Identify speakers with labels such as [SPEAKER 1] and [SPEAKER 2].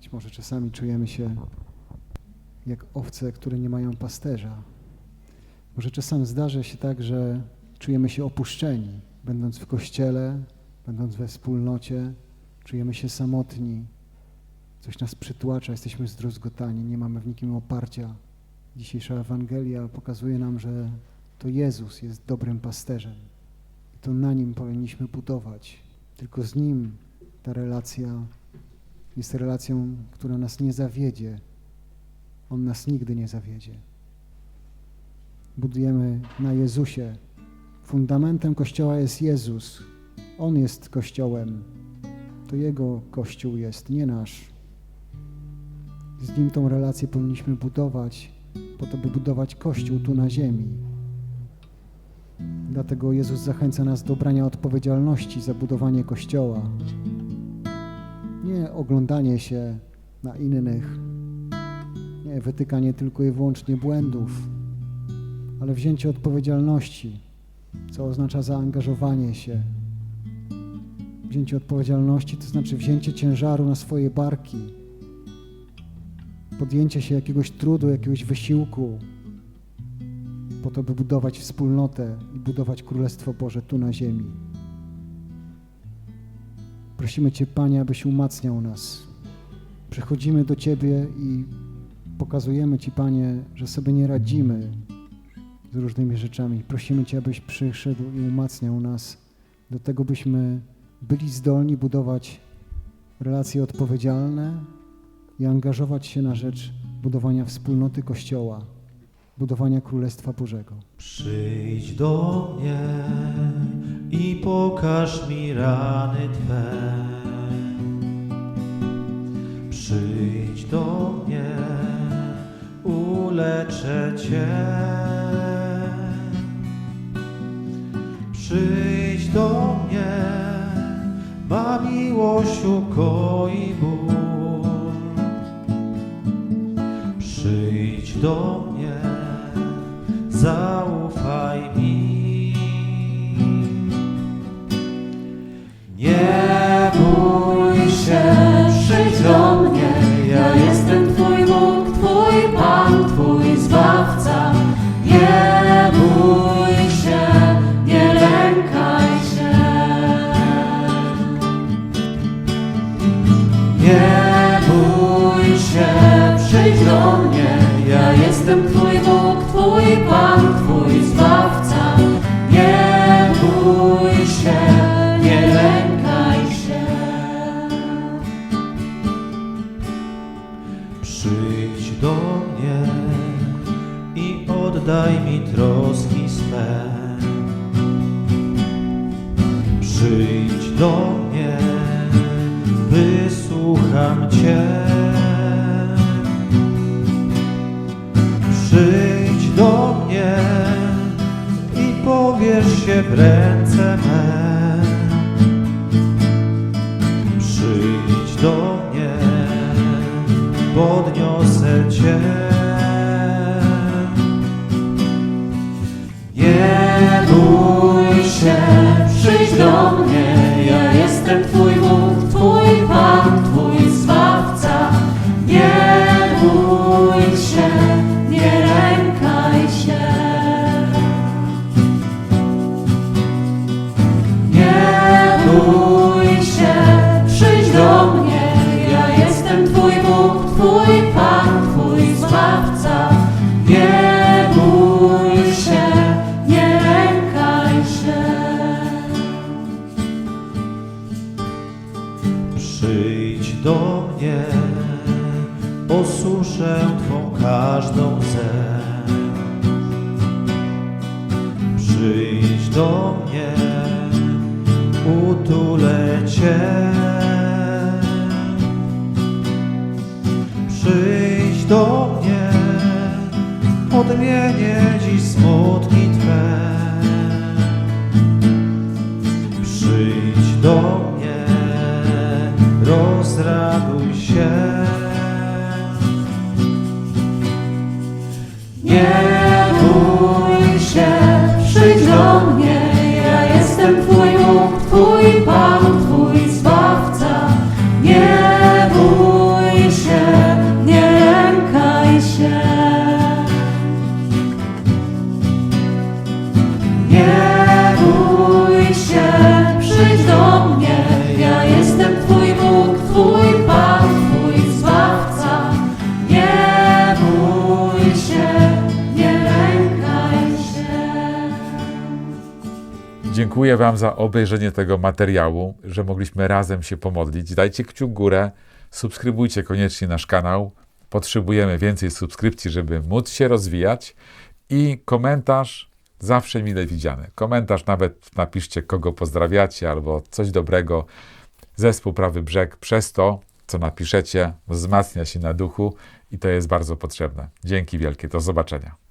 [SPEAKER 1] Być może czasami czujemy się jak owce, które nie mają pasterza. Może czasem zdarza się tak, że czujemy się opuszczeni, będąc w kościele, będąc we wspólnocie, czujemy się samotni, coś nas przytłacza, jesteśmy zdruzgotani, nie mamy w nikim oparcia. Dzisiejsza Ewangelia pokazuje nam, że to Jezus jest dobrym pasterzem. I to na Nim powinniśmy budować. Tylko z Nim ta relacja jest relacją, która nas nie zawiedzie. On nas nigdy nie zawiedzie. Budujemy na Jezusie. Fundamentem Kościoła jest Jezus. On jest Kościołem. To Jego Kościół jest, nie nasz. Z Nim tą relację powinniśmy budować, po to, by budować Kościół tu na ziemi. Dlatego Jezus zachęca nas do brania odpowiedzialności za budowanie Kościoła. Nie oglądanie się na innych, nie wytykanie tylko i wyłącznie błędów, ale wzięcie odpowiedzialności, co oznacza zaangażowanie się. Wzięcie odpowiedzialności to znaczy wzięcie ciężaru na swoje barki, podjęcie się jakiegoś trudu, jakiegoś wysiłku, po to, by budować wspólnotę i budować Królestwo Boże tu na ziemi. Prosimy Cię, Panie, abyś umacniał nas. Przychodzimy do Ciebie i pokazujemy Ci, Panie, że sobie nie radzimy z różnymi rzeczami. Prosimy Cię, abyś przyszedł i umacniał nas do tego, byśmy byli zdolni budować relacje odpowiedzialne i angażować się na rzecz budowania wspólnoty Kościoła, budowania Królestwa Bożego.
[SPEAKER 2] Przyjdź do mnie i pokaż mi rany Twe. Przyjdź do mnie, uleczę Cię. Przyjdź do mnie, ma miłość ukoi ból. Przyjdź do mnie, zaufaj mi. Nie bój się,
[SPEAKER 3] Przyjdź do mnie, ja jestem Twój Bóg, Twój Pan, Twój Zbawca. Nie bój się, nie lękaj się.
[SPEAKER 2] nie bój się,
[SPEAKER 3] Przyjdź do mnie, ja jestem Twój Bóg, Twój Pan,
[SPEAKER 2] oddaj mi troski swe. Przyjdź do mnie, wysłucham Cię. Przyjdź do mnie i powierz się w ręce me. Przyjdź do mnie, podniosę
[SPEAKER 3] do mnie,
[SPEAKER 2] osuszę Twą każdą łzę. Przyjdź do mnie, utulę Cię. Przyjdź do mnie, odmienię dziś smutki
[SPEAKER 4] Dziękuję Wam za obejrzenie tego materiału, że mogliśmy razem się pomodlić. Dajcie kciuk górę, subskrybujcie koniecznie nasz kanał. Potrzebujemy więcej subskrypcji, żeby móc się rozwijać. I komentarz zawsze mile widziany. Komentarz nawet napiszcie, kogo pozdrawiacie albo coś dobrego. Zespół Prawy Brzeg przez to, co napiszecie, wzmacnia się na duchu i to jest bardzo potrzebne. Dzięki wielkie. Do zobaczenia.